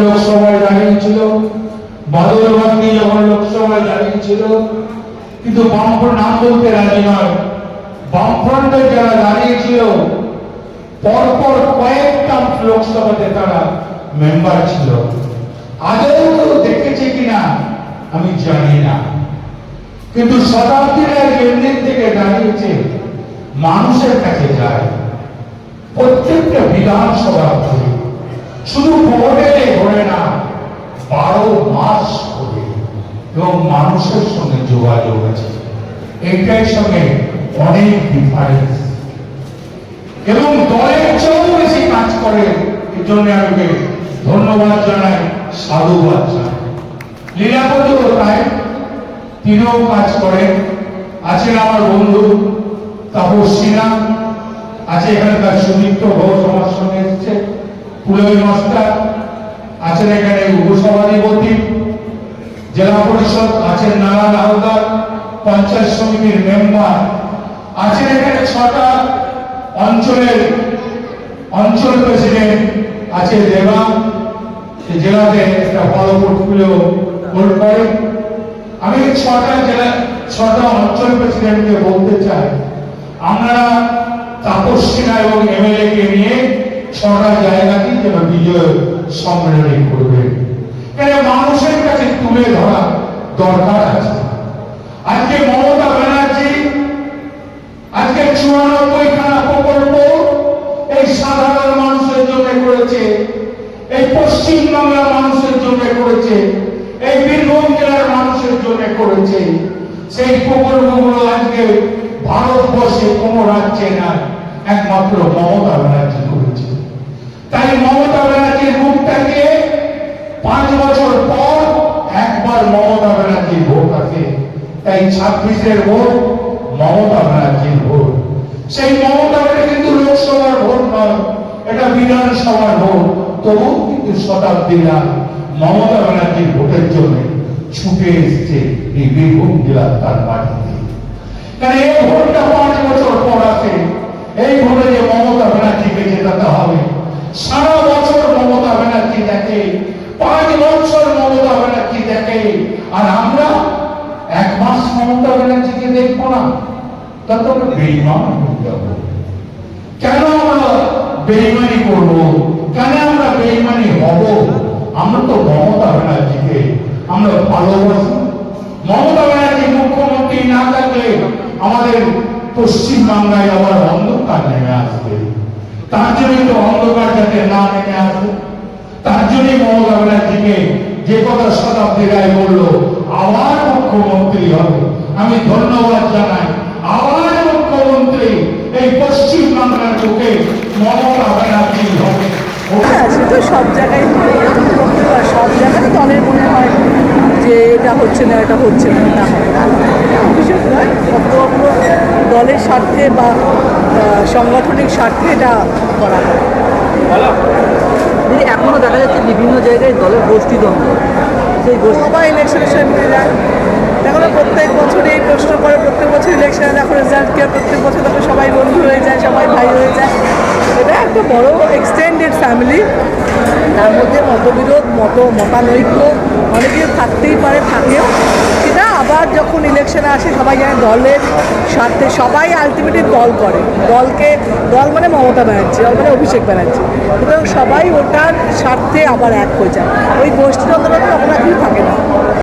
লোকসভায় দাঁড়িয়েছিল ভালো বাদল নিয়ে যখন লোকসভায় দাঁড়িয়েছিল কিন্তু বামফ্রন্ট নাম বলতে রাজি নয়। বামফ্রন্টে যারা দাঁড়িয়েছিল পরপর কয়েকটা লোকসভাতে তারা মেম্বার ছিল। আদৌ দেখেছে কিনা, আমি জানি না। কিন্তু শতাব্দীর এমনি থেকে দাঁড়িয়েছে, মানুষের কাছে যায়। প্রত্যেকটা বিধানসভা শুধু ভোটে ঘোরে না, বারো মাস এবং মানুষের সঙ্গে যোগাযোগ আছে। এইটার সঙ্গে অনেক ডিফারেন্স এবং দলের চেয়েও বেশি কাজ করে এর জন্য আমি ওকে ধন্যবাদ জানাই, সাধুবাদ জানাই। লীলাবতী তাই তিনিও কাজ করেন। আছেন আমার বন্ধু তাপস সিনহা আছে এখানকার সুদীপ্ত ঘোষ আমার সঙ্গে এসছে। পুলই মাস্টার। আছেন এখানে উপসভাধিপতি। জেলা পরিষদ আছেন নারায়ণ হালদার, পঞ্চায়েত সমিতির মেম্বার। আছেন এখানে ছটা অঞ্চলের অঞ্চল প্রেসিডেন্ট আছে দেবা। জেলাতে একটা বড় পোর্টফোলিও হোল্ড করে আমি ছটা জেলা, ছটা অঞ্চল প্রেসিডেন্টকে বলতে চাই। আমরা তাপস এবং এমএলএ কে নিয়ে ছটা জায়গাতেই যেন বিজয় সম্মেলনী করবেন কেন মানুষের কাছে তুলে ধরা দরকার আছে? আজকে মমতা ব্যানার্জি, আজকে চুরানব্বই খানা প্রকল্প এই সাধারণ মানুষের জন্য করেছে, এই পশ্চিম বাংলার মানুষের জন্য করেছে, এই বীরভূম জেলার মানুষের জন্য করেছে। সেই প্রকল্পগুলো আজকে ভারতবর্ষে কোনো রাজ্যে না একমাত্র মমতা ব্যানার্জি করেছে। তাই মমতা ব্যানার্জির মুখটাকে পাঁচ বছর পর একবার মমতা ব্যানার্জির ভোট আছে তাই ছাব্বিশের ভোট মমতা ব্যানার্জির ভোট। সেই মমতা ব্যানার্জি কিন্তু লোকসভার ভোট নয়, এটা বিধানসভার ভোট। তবু কিন্তু শতাব্দীরা মমতা ব্যানার্জির ভোটের জন্য ছুটে এসছে এই বীরভূম জেলার তার মাটিতে। কারণ এই ভোটটা পাঁচ বছর পর আছে এই ভোটে যে মমতা ব্যানার্জিকে জেতাতে হবে, সারা বছর মমতা ব্যানার্জি দেখে পাঁচ বছর মমতা ব্যানার্জি দেখে আর আমরা এক মাস মমতা ব্যানার্জিকে দেখব না। তত বেইমান যাব। কেন আমরা বেইমানি করব? কেন আমরা বেইমানি হব? আমরা তো মমতা ব্যানার্জিকে আমরা ভালোবাসি। মমতা ব্যানার্জি মুখ্যমন্ত্রী না থাকলে আমাদের পশ্চিম বাংলায় আবার অন্ধকার নেমে আসবে। তার জন্যই তো অন্ধকার যাতে না নেমে আসে। তার জন্যই মমতা ব্যানার্জিকে যে কথা শতাব্দী রায় বলল আবার মুখ্যমন্ত্রী হবে আমি ধন্যবাদ জানাই। আবার মুখ্যমন্ত্রী এই পশ্চিম বাংলার বুকে মমতা ব্যানার্জি হবে হ্যাঁ তো সব জায়গায় সব জায়গায় দলের মনে হয় যে এটা হচ্ছে না এটা হচ্ছে না না নয় দলের স্বার্থে বা সাংগঠনিক স্বার্থে এটা করা হয়। দিদি এখনও দেখা যাচ্ছে বিভিন্ন জায়গায় দলের গোষ্ঠী দ্বন্দ্ব সেই গোষ্ঠী সবাই ইলেকশনের সময় মিলে দেখো না প্রত্যেক বছরই এই প্রশ্ন করে, প্রত্যেক বছর ইলেকশনে দেখো রেজাল্ট কে প্রত্যেক বছর দেখো সবাই বন্ধু হয়ে যায়, সবাই ভাই হয়ে যায়, এটা একটা বড় এক্সটেন্ডেড ফ্যামিলি তার মধ্যে মতবিরোধ, মত, মতানৈক্য অনেক থাকতেই পারে, থাকেও। সেটা আবার যখন ইলেকশনে আসে, সবাই জানে দলের স্বার্থে সবাই আলটিমেটলি দল করে। দলকে, দল মানে মমতা ব্যানার্জি, দল মানে অভিষেক ব্যানার্জি। সুতরাং সবাই ওটার স্বার্থে আবার এক হয়ে যায়। ওই গোষ্ঠীদ্বন্দ্বটা তখন আর থাকে না।